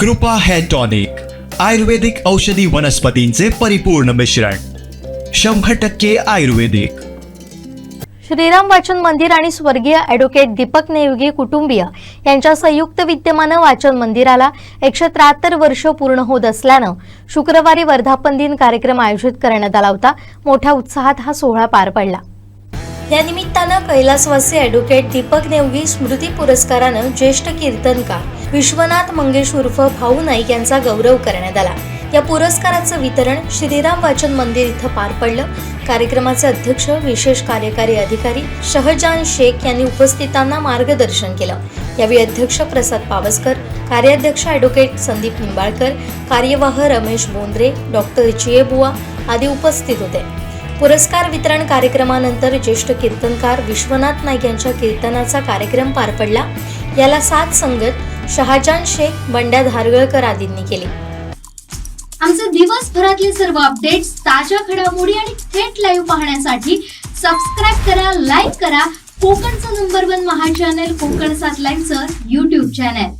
कृपा hair tonic आयुर्वेदिक औषधी वनस्पतींचे परिपूर्ण मिश्रण शंभर टक्के आयुर्वेदिक. श्रीराम वाचन मंदिर आणि स्वर्गीय ॲडव्होकेट दीपक नेवगी कुटुंबीय यांच्या संयुक्त विद्यमानं वाचन मंदिराला एकशे त्र्याहत्तर वर्ष पूर्ण होत असल्यानं शुक्रवारी वर्धापन दिन कार्यक्रम आयोजित करण्यात आला होता. मोठ्या उत्साहात हा सोहळा पार पडला. या निमित्तानं कैलासवासी ॲडव्होकेट दीपक नेवगी स्मृती पुरस्कारानं ज्येष्ठ कीर्तनकार विश्वनाथ मंगेश उर्फ भाऊ नाईक यांचा गौरव करण्यात आला. या पुरस्काराचं वितरण श्रीराम वाचन मंदिर इथं पार पडलं. कार्यक्रमाचे अध्यक्ष विशेष कार्यकारी अधिकारी शहजान शेख यांनी उपस्थितांना मार्गदर्शन केलं. यावेळी अध्यक्ष प्रसाद पावसकर कार्याध्यक्ष ॲडव्होकेट संदीप निंबाळकर कार्यवाह रमेश बोंद्रे डॉक्टर चियेबुवा आदी उपस्थित होते. पुरस्कार वितरण कार्यक्रमानंतर ज्येष्ठ कीर्तनकार विश्वनाथ नाईक यांच्या कीर्तनाचा कार्यक्रम पार पडला. याला सात संगत शहाजान शेख बंड्या धारगळकर आदींनी केली. आमचे दिवसभरातले सर्व अपडेट्स ताज्या घडामोडी आणि थेट लाईव्ह पाहण्यासाठी सबस्क्राईब करा लाईक करा. कोकणचं नंबर वन महा चॅनल कोकण सात लाईव्हचं युट्यूब चॅनल